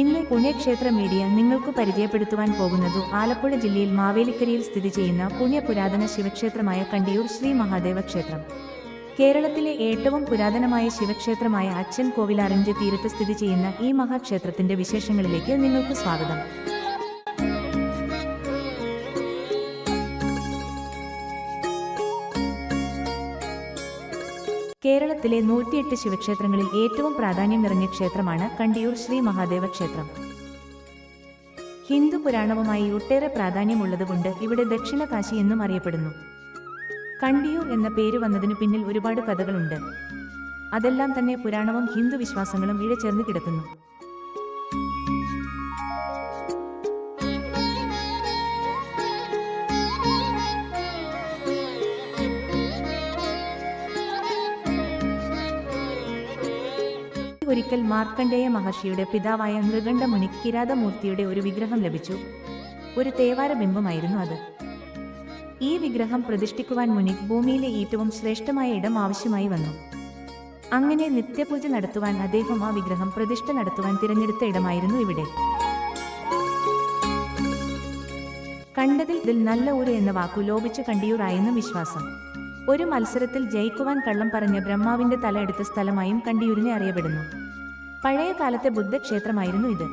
ഇന്ന് പുണ്യക്ഷേത്ര മീഡിയ നിങ്ങൾക്ക് പരിചയപ്പെടുത്തുവാൻ പോകുന്നത് ആലപ്പുഴ ജില്ലയിൽ മാവേലിക്കരയിൽ സ്ഥിതി ചെയ്യുന്ന പുണ്യ പുരാതന ശിവക്ഷേത്രമായ കണ്ടിയൂർ ശ്രീ മഹാദേവ ക്ഷേത്രം. കേരളത്തിലെ ഏറ്റവും പുരാതനമായ ശിവക്ഷേത്രമായ അച്ഛൻ കോവിലാറിന്റെ തീരത്ത് സ്ഥിതി ചെയ്യുന്ന ഈ മഹാക്ഷേത്രത്തിന്റെ വിശേഷങ്ങളിലേക്ക് നിങ്ങൾക്ക് സ്വാഗതം. കേരളത്തിലെ നൂറ്റിയെട്ട് ശിവക്ഷേത്രങ്ങളിൽ ഏറ്റവും പ്രാധാന്യം നിറഞ്ഞ ക്ഷേത്രമാണ് കണ്ടിയൂർ ശ്രീ മഹാദേവ ക്ഷേത്രം. ഹിന്ദു പുരാണവുമായി ഒട്ടേറെ പ്രാധാന്യമുള്ളതുകൊണ്ട് ഇവിടെ ദക്ഷിണ കാശി എന്നും അറിയപ്പെടുന്നു. കണ്ടിയൂർ എന്ന പേര് വന്നതിനു പിന്നിൽ ഒരുപാട് കഥകളുണ്ട്. അതെല്ലാം തന്നെ പുരാണവും ഹിന്ദു വിശ്വാസങ്ങളും ഇഴചേർന്ന് കിടക്കുന്നു. ഒരിക്കൽ മാർക്കണ്ഡേയ മഹർഷിയുടെ പിതാവായ നൃഗണ്ഡ മുനി കിരാതമൂർത്തിയുടെ ഒരു വിഗ്രഹം ലഭിച്ചു. ഒരു തേവാര ബിംബമായിരുന്നു അത്. ഈ വിഗ്രഹം പ്രതിഷ്ഠിക്കുവാൻ മുനി ഭൂമിയിലെ ഏറ്റവും ശ്രേഷ്ഠമായ ഇടം ആവശ്യമായി വന്നു. അങ്ങനെ നിത്യപൂജ നടത്തുവാൻ അദ്ദേഹം ആ വിഗ്രഹം പ്രതിഷ്ഠ നടത്തുവാൻ തിരഞ്ഞെടുത്ത ഇടമായിരുന്നു ഇവിടെ. കണ്ടതിൽ ഇതിൽ നല്ല ഊര് എന്ന വാക്കു ലോപിച്ചു കണ്ടിയൂറായെന്ന് വിശ്വാസം. ഒരു മത്സരത്തിൽ ജയിക്കുവാൻ കള്ളം പറഞ്ഞ ബ്രഹ്മാവിന്റെ തല എടുത്ത സ്ഥലമായും കണ്ടിയൂരിനെ അറിയപ്പെടുന്നു. പഴയ കാലത്തെ ബുദ്ധക്ഷേത്രമായിരുന്നു ഇത്.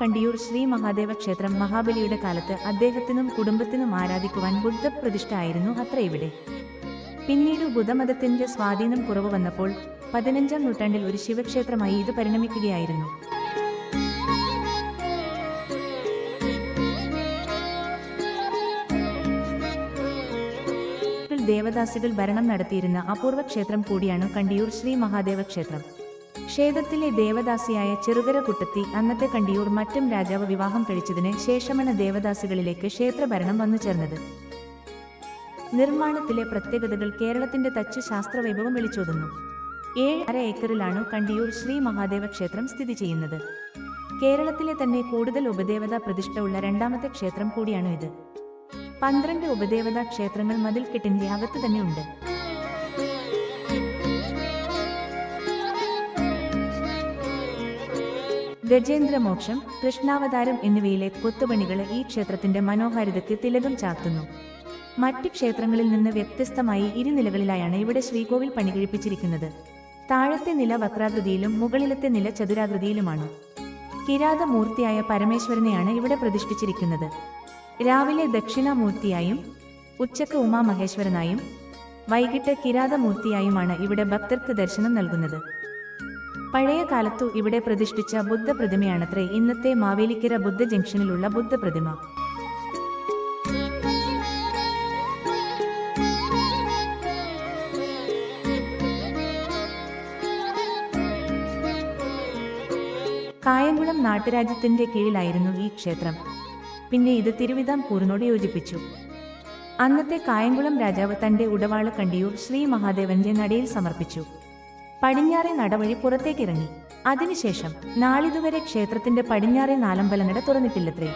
കണ്ടിയൂർ ശ്രീ മഹാദേവ ക്ഷേത്രം മഹാബലിയുടെ കാലത്ത് അദ്ദേഹത്തിനും കുടുംബത്തിനും ആരാധിക്കുവാൻ ബുദ്ധപ്രതിഷ്ഠ ആയിരുന്നു അത്ര ഇവിടെ. പിന്നീട് ബുദ്ധമതത്തിന്റെ സ്വാധീനം കുറവ് വന്നപ്പോൾ പതിനഞ്ചാം നൂറ്റാണ്ടിൽ ഒരു ശിവക്ഷേത്രമായി ഇത് പരിണമിക്കുകയായിരുന്നു. ദേവദാസികൾ ഭരണം നടത്തിയിരുന്ന അപൂർവ ക്ഷേത്രം കൂടിയാണ് കണ്ടിയൂർ ശ്രീ മഹാദേവ ക്ഷേത്രം. ക്ഷേത്രത്തിലെ ദേവദാസിയായ ചെറുകര കുട്ടത്തി അന്നത്തെ കണ്ടിയൂർ മറ്റും രാജാവ് വിവാഹം കഴിച്ചതിന് ശേഷമാണ് ദേവദാസികളിലേക്ക് ക്ഷേത്രഭരണം വന്നു ചേർന്നത്. നിർമ്മാണത്തിലെ പ്രത്യേകതകൾ കേരളത്തിന്റെ തച്ചു ശാസ്ത്രവൈഭവം വിളിച്ചോതുന്നു. ഏഴ് അര ഏക്കറിലാണ് കണ്ടിയൂർ ശ്രീ മഹാദേവ ക്ഷേത്രം സ്ഥിതി ചെയ്യുന്നത്. കേരളത്തിലെ തന്നെ കൂടുതൽ ഉപദേവതാ പ്രതിഷ്ഠ ഉള്ള രണ്ടാമത്തെ ക്ഷേത്രം കൂടിയാണ് ഇത് പന്ത്രണ്ട് ഉപദേവതാ ക്ഷേത്രങ്ങൾ മതിൽക്കെട്ടിന്റെ അകത്ത് തന്നെയുണ്ട്. ഗജേന്ദ്രമോക്ഷം കൃഷ്ണാവതാരം എന്നിവയിലെ കൊത്തുപണികൾ ഈ ക്ഷേത്രത്തിന്റെ മനോഹാരിതയ്ക്ക് തിലകം ചാർത്തുന്നു. മറ്റ് ക്ഷേത്രങ്ങളിൽ നിന്ന് വ്യത്യസ്തമായി ഇരുനിലകളിലായാണ് ഇവിടെ ശ്രീകോവിൽ പണികഴിപ്പിച്ചിരിക്കുന്നത് താഴത്തെ നില വക്രാകൃതിയിലും മുകളിലത്തെ നില ചതുരാകൃതിയിലുമാണ്. കിരാതമൂർത്തിയായ പരമേശ്വരനെയാണ് ഇവിടെ പ്രതിഷ്ഠിച്ചിരിക്കുന്നത്. രാവിലെ ദക്ഷിണാമൂർത്തിയായും ഉച്ചയ്ക്ക് ഉമാമഹേശ്വരനായും വൈകിട്ട് കിരാതമൂർത്തിയായുമാണ് ഇവിടെ ഭക്തർക്ക് ദർശനം നൽകുന്നത്. പഴയ കാലത്തു ഇവിടെ പ്രതിഷ്ഠിച്ച ബുദ്ധപ്രതിമയാണത്രേ ഇന്നത്തെ മാവേലിക്കര ബുദ്ധ ജംഗ്ഷനിലുള്ള ബുദ്ധപ്രതിമ. കായംകുളം നാട്ടുരാജ്യത്തിന്റെ കീഴിലായിരുന്നു ഈ ക്ഷേത്രം. പിന്നെ ഇത് തിരുവിതാംകൂറിനോട് യോജിപ്പിച്ചു. അന്നത്തെ കായംകുളം രാജാവ് തന്റെ ഉടവാൾ കണ്ടിയൂർ ശ്രീ മഹാദേവന്റെ നടയിൽ സമർപ്പിച്ചു. പടിഞ്ഞാറെ നടവഴി പുറത്തേക്കിറങ്ങി. അതിനുശേഷം നാളിതുവരെ ക്ഷേത്രത്തിന്റെ പടിഞ്ഞാറെ നാലമ്പല നട തുറന്നിട്ടില്ലത്രേ.